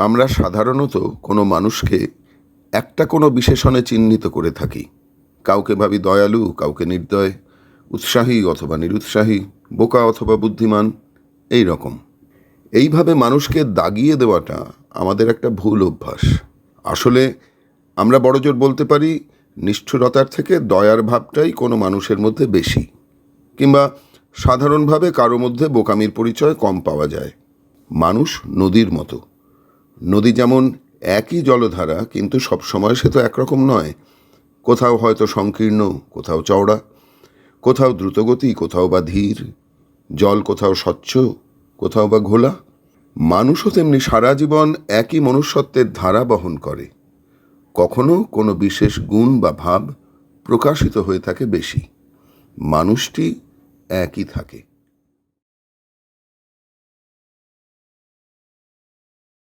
আমরা সাধারণত কোনো মানুষকে একটা কোনো বিশেষণে চিহ্নিত করে থাকি। কাউকে ভাবি দয়ালু, কাউকে নির্দয়, উৎসাহী অথবা নিরুৎসাহী, বোকা অথবা বুদ্ধিমান, এই রকম। এইভাবে মানুষকে দাগিয়ে দেওয়াটা আমাদের একটা ভুল অভ্যাস। আসলে আমরা বড়জোর বলতে পারি, নিষ্ঠুরতার থেকে দয়ার ভাবটাই কোনো মানুষের মধ্যে বেশি। কিংবা সাধারণভাবে কারও মধ্যে বোকামির পরিচয় কম পাওয়া যায়। মানুষ নদীর মতো। নদী যেমন একই জলধারা, কিন্তু সবসময় সে তো একরকম নয়। কোথাও হয়তো সংকীর্ণ, কোথাও চওড়া, কোথাও দ্রুতগতি, কোথাও বা ধীর, জল কোথাও স্বচ্ছ, কোথাও বা ঘোলা। মানুষও তেমনি সারা জীবন একই মনুষ্যত্বের ধারা বহন করে। কখনো কোনো বিশেষ গুণ বা ভাব প্রকাশিত হয়ে থাকে বেশি। মানুষটি একই থাকে।